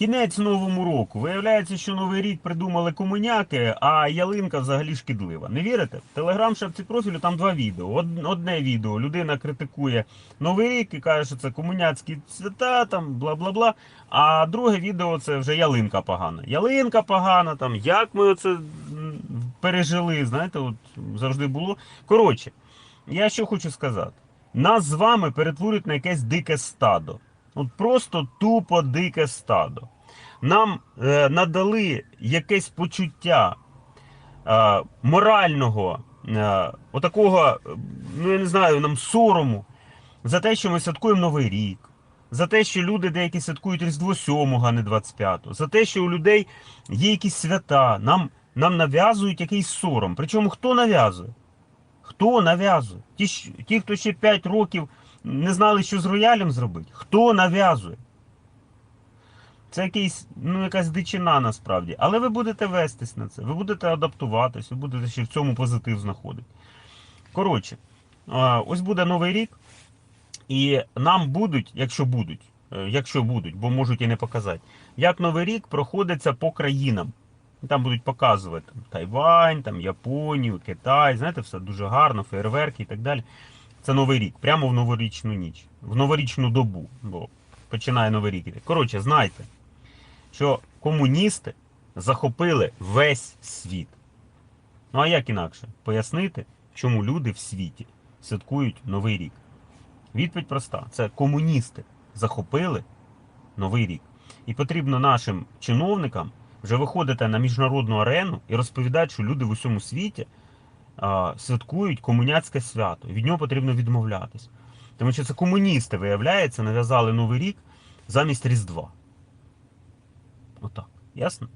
Кінець новому року. Виявляється, що новий рік придумали комуняки, а ялинка взагалі шкідлива. Не вірите? В телеграм шапці профілю там два відео. Одне відео людина критикує новий рік і каже, що це комуняцькі свята, там бла бла бла. А друге відео це вже ялинка погана. Ялинка погана, там як ми оце пережили. Знаєте, от завжди було. Коротше, я що хочу сказати. Нас з вами перетворюють на якесь дике стадо. От просто тупо дике стадо. Нам е, надали якесь почуття е, морального, е, отакого, ну я не знаю, нам сорому за те, що ми святкуємо Новий рік, за те, що люди деякі святкують Різдво 7, а не 25, за те, що у людей є якісь свята, нам, нам нав'язують якийсь сором. Причому хто нав'язує? Хто нав'язує? Ті, ті, хто ще 5 років не знали, що з роялем зробити. Хто нав'язує? Це якийсь, ну, якась дичина насправді. Але ви будете вестись на це, ви будете адаптуватись, ви будете ще в цьому позитив знаходити. Коротше, ось буде новий рік, і нам будуть, якщо будуть, е, якщо будуть, бо можуть і не показати, як новий рік проходиться по країнам. Там будуть показувати там, Тайвань, там, Японію, Китай, знаєте, все дуже гарно, фейерверки і так далі. Це новий рік, прямо в новорічну ніч, в новорічну добу, бо починає новий рік. Коротше, знайте, що комуністи захопили весь світ. Ну а як інакше пояснити, чому люди в світі святкують новий рік? Відповідь проста: це комуністи захопили новий рік. І потрібно нашим чиновникам вже виходити на міжнародну арену і розповідати, що люди в усьому світі святкують комуняцьке свято. Від нього потрібно відмовлятись. Тому що це комуністи, виявляється, нав'язали Новий рік замість Різдва. Отак. Ясно?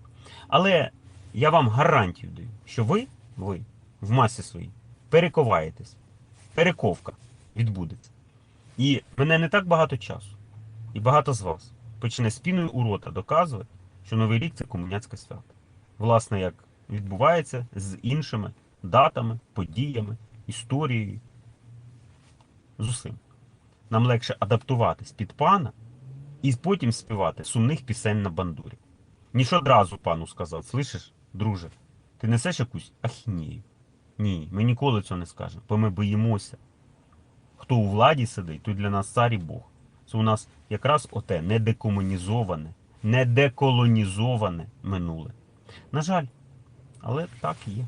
Але я вам гарантію даю, що ви, ви в масі своїй перековаєтесь. Перековка відбудеться. І мене не так багато часу. І багато з вас почне спіною у рота доказувати, що Новий рік це комуняцьке свято. Власне, як відбувається з іншими датами, подіями, історією. З усім. Нам легше адаптуватись під пана і потім співати сумних пісень на бандурі. Ніж одразу пану сказав, слышиш, друже, ти несеш якусь ахінію. Ні, ми ніколи цього не скажемо, бо ми боїмося. Хто у владі сидить, той для нас цар і Бог. Це у нас якраз оте недекомунізоване, недеколонізоване минуле. На жаль, але так є.